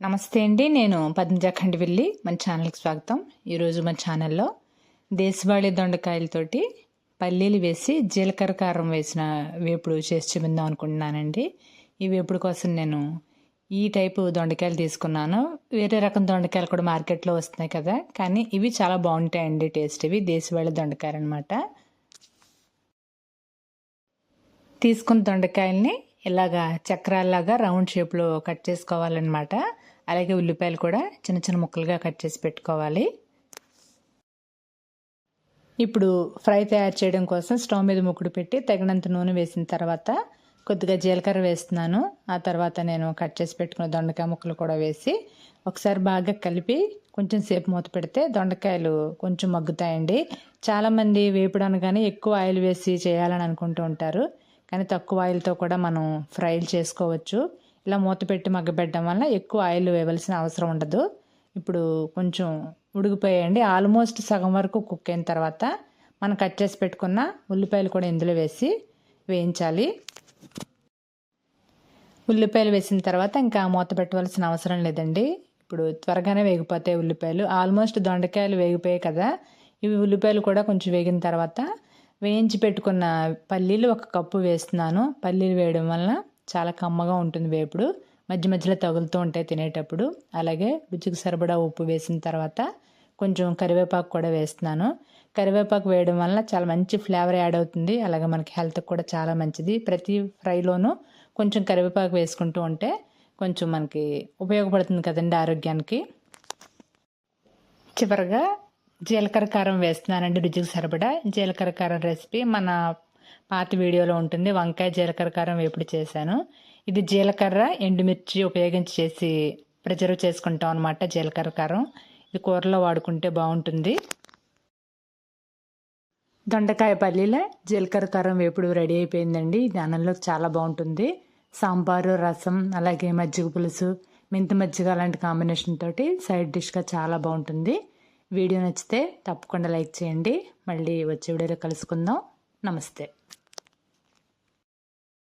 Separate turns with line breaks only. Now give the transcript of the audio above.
నమస్తే అండి నేను పద్మజ ఖండివెల్లి. మన ఛానల్కి స్వాగతం. ఈరోజు మన ఛానల్లో దేశవాళీ దొండకాయలతోటి పల్లీలు వేసి జీలకర్ర కారం వేసిన వేపుడు చేసి చూపిందాం అనుకుంటున్నానండి. ఈ వేపుడు కోసం నేను ఈ టైపు దొండకాయలు తీసుకున్నాను. వేరే రకం దొండకాయలు కూడా మార్కెట్లో వస్తున్నాయి కదా కానీ ఇవి చాలా బాగుంటాయండి టేస్ట్ ఇవి దేశవాళీ దొండకాయలు అనమాట తీసుకున్న దొండకాయల్ని ఇలాగా చక్రాల్లాగా రౌండ్ షేప్లో కట్ చేసుకోవాలన్నమాట. అలాగే ఉల్లిపాయలు కూడా చిన్న చిన్న ముక్కలుగా కట్ చేసి పెట్టుకోవాలి. ఇప్పుడు ఫ్రై తయారు చేయడం కోసం స్టవ్ మీద ముక్కుడు పెట్టి తగినంత నూనె వేసిన తర్వాత కొద్దిగా జీలకర్ర వేస్తున్నాను. ఆ తర్వాత నేను కట్ చేసి పెట్టుకున్న దొండకాయ ముక్కలు కూడా వేసి ఒకసారి బాగా కలిపి కొంచెం సేపు మూత పెడితే దొండకాయలు కొంచెం మగ్గుతాయండి. చాలామంది వేపుడు అనగానే ఎక్కువ ఆయిల్ వేసి చేయాలని అనుకుంటూ ఉంటారు. కానీ తక్కువ ఆయిల్తో కూడా మనం ఫ్రైలు చేసుకోవచ్చు. ఇలా మూత పెట్టి మగ్గబెట్టడం వల్ల ఎక్కువ ఆయిల్ వేయవలసిన అవసరం ఉండదు. ఇప్పుడు కొంచెం ఉడికిపోయాయండి. ఆల్మోస్ట్ సగం వరకు కుక్ అయిన తర్వాత మనం కట్ చేసి పెట్టుకున్న ఉల్లిపాయలు కూడా ఇందులో వేసి వేయించాలి. ఉల్లిపాయలు వేసిన తర్వాత ఇంకా మూత పెట్టవలసిన అవసరం లేదండి. ఇప్పుడు త్వరగానే వేగిపోతాయి ఉల్లిపాయలు. ఆల్మోస్ట్ దొండకాయలు వేగిపోయాయి కదా. ఇవి ఉల్లిపాయలు కూడా కొంచెం వేగిన తర్వాత వేయించి పెట్టుకున్న పల్లీలు ఒక కప్పు వేస్తున్నాను. పల్లీలు వేయడం వలన చాలా కమ్మగా ఉంటుంది వేపుడు. మధ్య మధ్యలో తగులుతూ ఉంటాయి తినేటప్పుడు. అలాగే రుచికి సరిపడా ఉప్పు వేసిన తర్వాత కొంచెం కరివేపాకు కూడా వేస్తున్నాను. కరివేపాకు వేయడం వల్ల చాలా మంచి ఫ్లేవర్ యాడ్ అవుతుంది. అలాగే మనకి హెల్త్కి కూడా చాలా మంచిది. ప్రతి ఫ్రైలోనూ కొంచెం కరివేపాకు వేసుకుంటూ ఉంటే కొంచెం మనకి ఉపయోగపడుతుంది కదండి ఆరోగ్యానికి. చివరిగా జీలకర్ర కారం వేస్తున్నానండి రుచికి సరిపడా. జీలకర్ర కారం రెసిపీ మన పాత వీడియోలో ఉంటుంది. వంకాయ జీలకర్ర కారం వేపుడు చేశాను. ఇది జీలకర్ర ఎండుమిర్చి ఉపయోగించి చేసి ప్రిజర్వ్ చేసుకుంటాం అనమాట జీలకర్ర కారం. ఇది కూరలో వాడుకుంటే బాగుంటుంది. దొండకాయ పల్లీల జీలకర్ర కారం వేపుడు రెడీ అయిపోయిందండి. ఇది అన్నంలో చాలా బాగుంటుంది. సాంబారు రసం అలాగే మజ్జిగ పులుసు మెంతి మజ్జిగ అలాంటి కాంబినేషన్ తోటి సైడ్ డిష్గా చాలా బాగుంటుంది. వీడియో నచ్చితే తప్పకుండా లైక్ చేయండి. మళ్ళీ వచ్చే వీడియోలో కలుసుకుందాం. నమస్తే